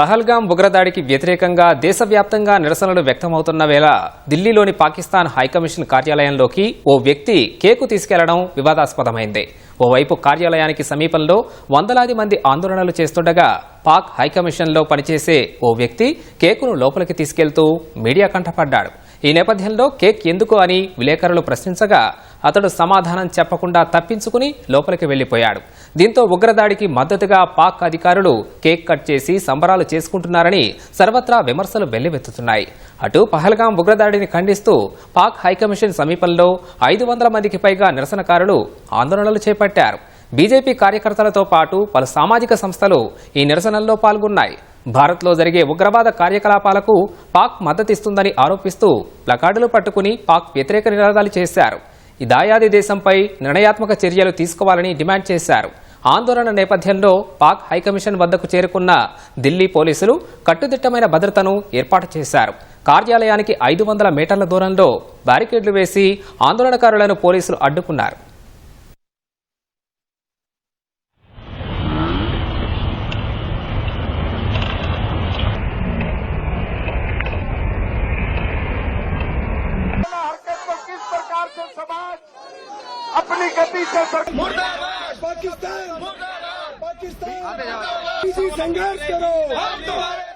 పహల్గాం ఉగ్రదాడికి వ్యతిరేకంగా దేశవ్యాప్తంగా నిరసనలు వ్యక్తమవుతున్న వేళ ఢిల్లీలోని పాకిస్తాన్ హైకమిషన్ కార్యాలయంలోకి ఓ వ్యక్తి కేకు తీసుకెళ్ళడం వివాదాస్పదమైంది. ఓవైపు కార్యాలయానికి సమీపంలో వందలాది మంది ఆందోళనలు చేస్తుండగా పాక్ హైకమిషన్లో పనిచేసే ఓ వ్యక్తి కేకును లోపలికి తీసుకెళ్తూ మీడియా కంటపడ్డాడు. ఈ నేపథ్యంలో కేక్ ఎందుకు అని విలేకరులు ప్రశ్నించగా అతడు సమాధానం చెప్పకుండా తప్పించుకుని లోపలికి వెళ్ళిపోయాడు దీంతో ఉగ్రదాడికి మద్దతుగా పాక్ అధికారులు కేక్ కట్ చేసి సంబరాలు చేసుకుంటున్నారని సర్వత్రా విమర్శలు వెల్లువెత్తుతున్నాయి. అటు పహల్గాం ఉగ్రదాడిని ఖండిస్తూ పాక్ హైకమిషన్ సమీపంలో ఐదు వందల మందికి పైగా నిరసనకారులు ఆందోళనలు చేపట్టారు. బీజేపీ కార్యకర్తలతో పాటు పలు సామాజిక సంస్థలు ఈ నిరసనల్లో పాల్గొన్నాయి. భారత్లో జరిగే ఉగ్రవాద కార్యకలాపాలకు పాక్ మద్దతిస్తుందని ఆరోపిస్తూ ప్లకార్డులు పట్టుకుని పాక్ వ్యతిరేక నినాదాలు చేశారు. ఈ దాయాది దేశంపై నిర్ణయాత్మక చర్యలు తీసుకోవాలని డిమాండ్ చేశారు. ఆందోళన నేపథ్యంలో పాక్ హైకమిషన్ వద్దకు చేరుకున్న ఢిల్లీ పోలీసులు కట్టుదిట్టమైన భద్రతను ఏర్పాటు చేశారు. కార్యాలయానికి ఐదు వందల మీటర్ల దూరంలో బ్యారికేడ్లు వేసి ఆందోళనకారులను పోలీసులు అడ్డుకున్నారు. अपनी गति से सर... पाकिस्तान पाकिस्तान इसी संघर्ष करो